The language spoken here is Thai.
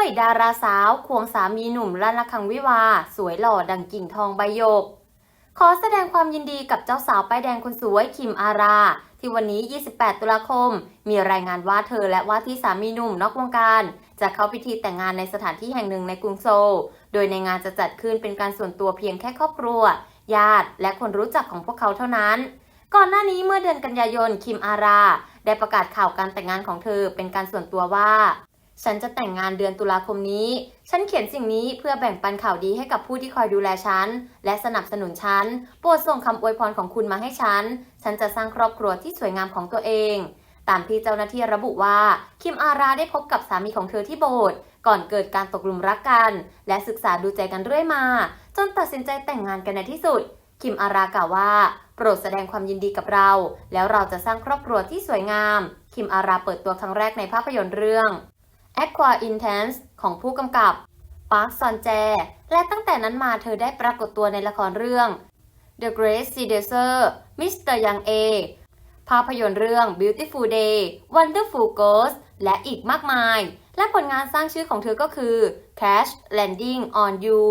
ด้วยดาราสาวควงสามีหนุ่มลั่นระฆังวิวา สวยหล่อดังกิ่งทองใบหยก ขอแสดงความยินดีกับเจ้าสาวป้ายแดงคนสวยคิมอารา ที่วันนี้ 28 ตุลาคม มีรายงานว่าเธอและว่าที่สามีหนุ่มนอกวงการ จะเข้าพิธีแต่งงานในสถานที่แห่งหนึ่งในกรุงโซล โดยในงานจะจัดขึ้นเป็นการส่วนตัวเพียงแค่ครอบครัว ญาติ และคนรู้จักของพวกเขาเท่านั้น ก่อนหน้านี้เมื่อเดือนกันยายนคิมอารา ได้ประกาศข่าวการแต่งงานของเธอเป็นการส่วนตัวว่า ฉันจะแต่งงานเดือนตุลาคมนี้ ฉันเขียนสิ่งนี้เพื่อแบ่งปันข่าวดีให้กับผู้ที่คอยดูแลฉัน และสนับสนุนฉัน โปรดส่งคำอวยพรของคุณมาให้ฉัน ฉันจะสร้างครอบครัวที่สวยงามของตัวเอง ตามที่เจ้าหน้าที่ระบุว่า คิมอาราได้พบกับสามีของเธอที่โบสถ์ก่อนเกิดการตกหลุมรักกัน และศึกษาดูใจกันเรื่อยมา จนตัดสินใจแต่งงานกันในที่สุด คิมอารากล่าวว่า โปรดแสดงความยินดีกับเรา แล้วเราจะสร้างครอบครัวที่สวยงาม คิมอาราเปิดตัวครั้งแรกในภาพยนตร์เรื่อง Aqua Intense ของผู้กำกับปาร์คซอนแจ และตั้งแต่นั้นมาเธอได้ปรากฏตัวในละครเรื่อง The Great Seducer Mr. Young A ภาพยนตร์เรื่อง Beautiful Day Wonderful Ghost และอีกมากมาย และผลงานสร้างชื่อของเธอก็คือ Cash Landing on You